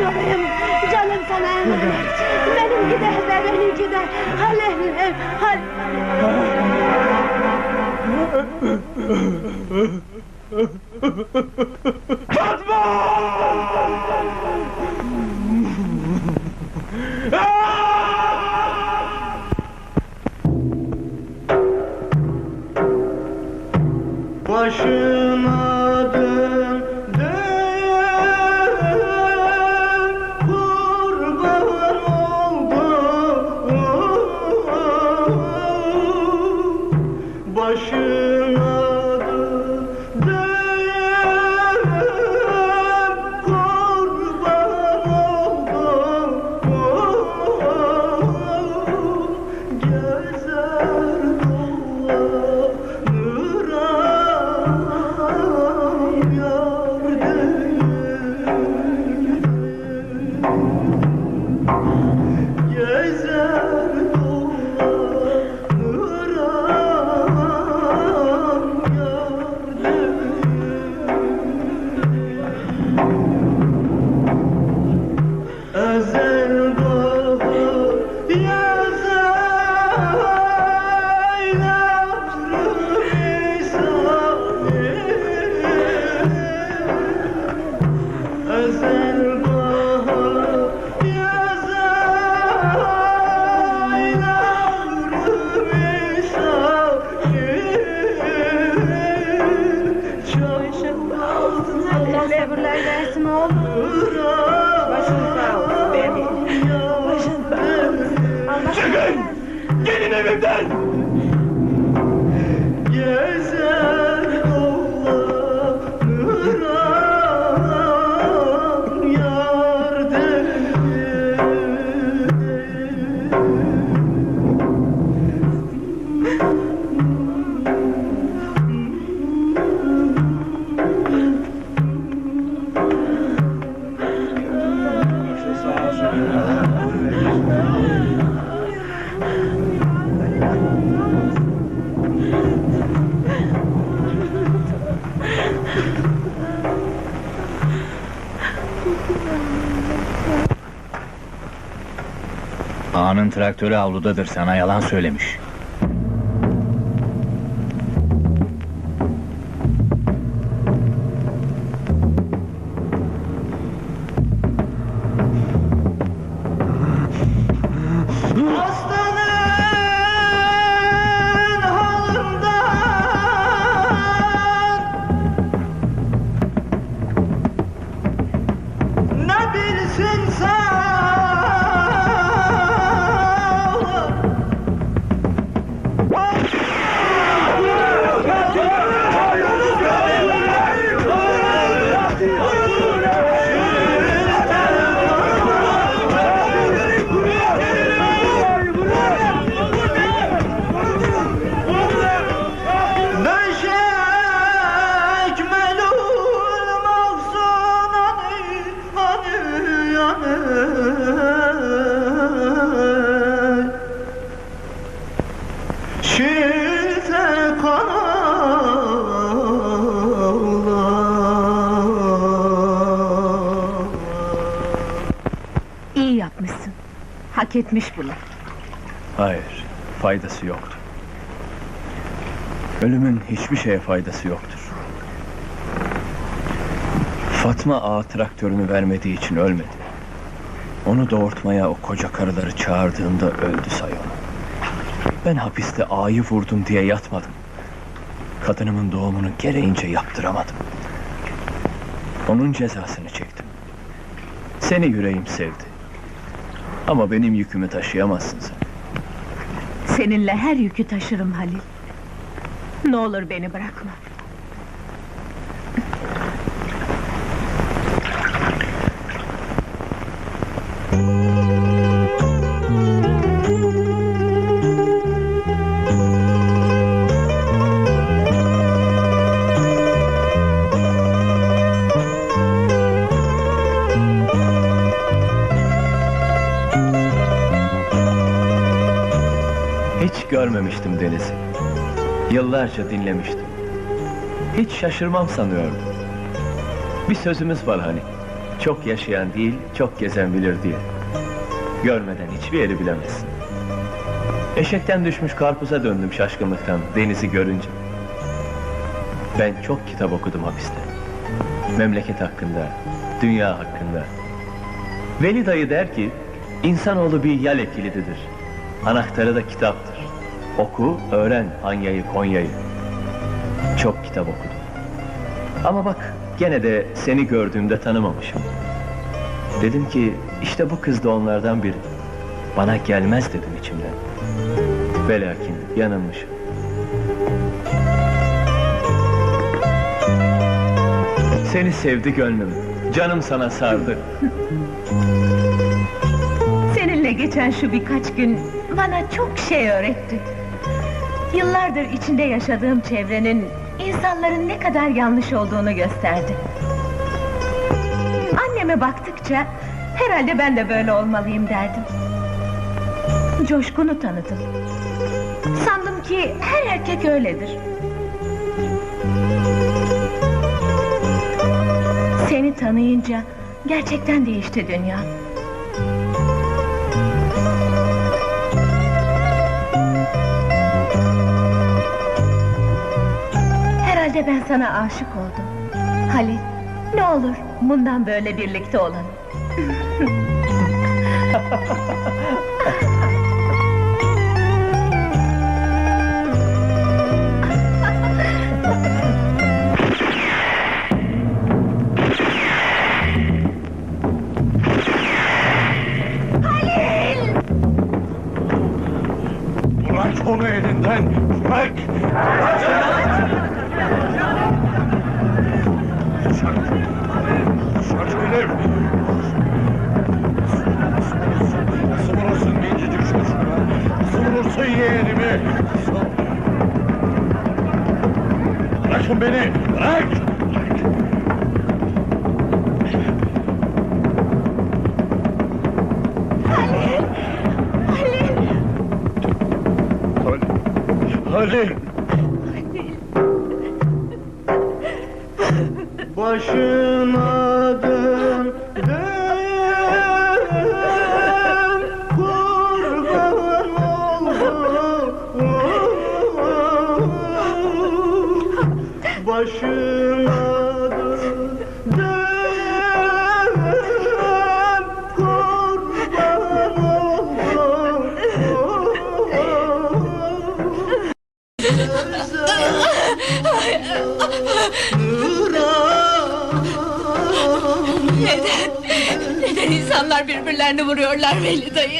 olayım. Canım sana emanet. Benimki de benimki de. Halil, Halil. Başıma döndüm Gelin evimden! Gezer dolanıram yar Ağanın traktörü avludadır, sana yalan söylemiş. Hak etmiş bunu. Hayır, faydası yoktu. Ölümün hiçbir şeye faydası yoktur. Fatma ağa traktörünü vermediği için ölmedi. Onu doğurtmaya o koca karıları çağırdığında öldü say onu. Ben hapiste ağayı vurdum diye yatmadım. Kadınımın doğumunu gereğince yaptıramadım. Onun cezasını çektim. Seni yüreğim sevdi. Ama benim yükümü taşıyamazsın sen. Seninle her yükü taşırım Halil. Ne olur beni bırakma. Görmemiştim denizi. Yıllarca dinlemiştim. Hiç şaşırmam sanıyordum. Bir sözümüz var hani. Çok yaşayan değil, çok gezen bilir diye. Görmeden hiçbir yeri bilemezsin. Eşekten düşmüş karpuza döndüm şaşkınlıktan denizi görünce. Ben çok kitap okudum hapiste. Memleket hakkında, dünya hakkında. Veli dayı der ki, insanoğlu bir yal ekilididir. Anahtarı da kitaptır. Oku, öğren Anya'yı, Konya'yı. Çok kitap okudum. Ama bak, gene de seni gördüğümde tanımamışım. Dedim ki, işte bu kız da onlardan biri. Bana gelmez dedim içimden. Ve lakin yanılmışım. Seni sevdi gönlüm, canım sana sardı. Seninle geçen şu birkaç gün bana çok şey öğretti. Yıllardır içinde yaşadığım çevrenin insanların ne kadar yanlış olduğunu gösterdi. Anneme baktıkça herhalde ben de böyle olmalıyım derdim. Coşkun'u tanıdım. Sandım ki her erkek öyledir. Seni tanıyınca gerçekten değişti dünya. Herhalde ben sana aşık oldum. Halil, ne olur bundan böyle birlikte olalım. Bırak onu elinden! Bırak! Sarı Vurursun yeğenimi? Bırakın beni! Bırak! Halil! Halil! Başına Birbirlerini vuruyorlar Veli dayı?